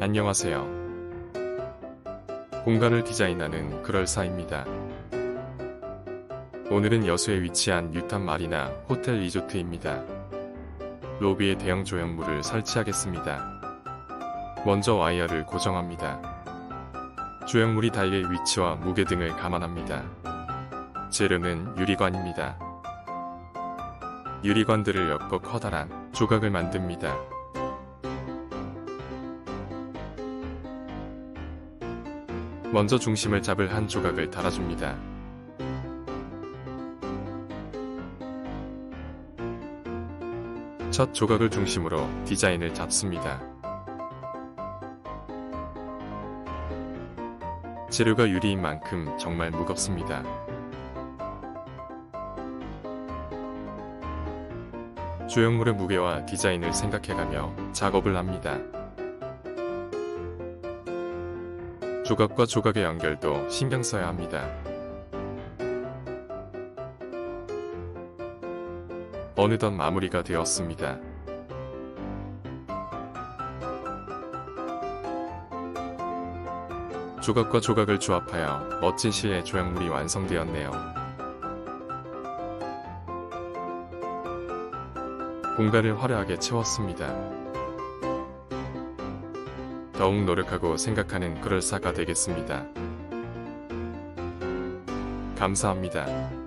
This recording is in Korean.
안녕하세요. 공간을 디자인하는 그럴사입니다. 오늘은 여수에 위치한 유탄 마리나 호텔 리조트입니다. 로비에 대형 조형물을 설치하겠습니다. 먼저 와이어를 고정합니다. 조형물이 닿을 위치와 무게 등을 감안합니다. 재료는 유리관입니다. 유리관들을 엮어 커다란 조각을 만듭니다. 먼저 중심을 잡을 한 조각을 달아줍니다. 첫 조각을 중심으로 디자인을 잡습니다. 재료가 유리인 만큼 정말 무겁습니다. 조형물의 무게와 디자인을 생각해가며 작업을 합니다. 조각과 조각의 연결도 신경 써야 합니다. 어느덧 마무리가 되었습니다. 조각과 조각을 조합하여 멋진 실내 조형물이 완성되었네요. 공간을 화려하게 채웠습니다. 더욱 노력하고 생각하는 그럴싸가 되겠습니다. 감사합니다.